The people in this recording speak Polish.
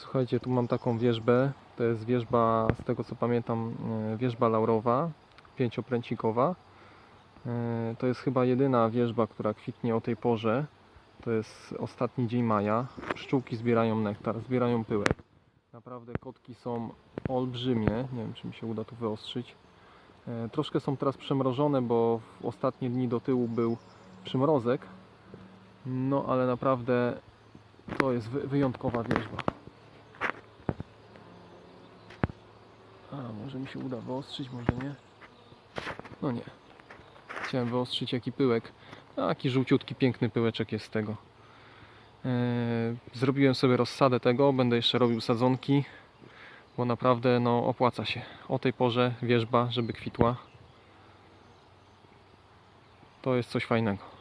Słuchajcie, tu mam taką wierzbę. To jest wierzba, z tego co pamiętam, e, wierzba laurowa, pięciopręcikowa. E, To jest chyba jedyna wierzba, która kwitnie o tej porze. To jest ostatni dzień maja. Pszczółki zbierają nektar, zbierają pyłek. Naprawdę kotki są olbrzymie. Nie wiem, czy mi się uda tu wyostrzyć. E, Troszkę są teraz przemrożone, bo w ostatnie dni do tyłu był przymrozek. No ale naprawdę to jest wy- wyjątkowa wierzba. A, może mi się uda wyostrzyć, może nie. No nie. Chciałem wyostrzyć jaki pyłek. A, Taki żółciutki, piękny pyłeczek jest z tego. Eee, zrobiłem sobie rozsadę tego, będę jeszcze robił sadzonki, bo naprawdę no, opłaca się. O tej porze wierzba, żeby kwitła. To jest coś fajnego.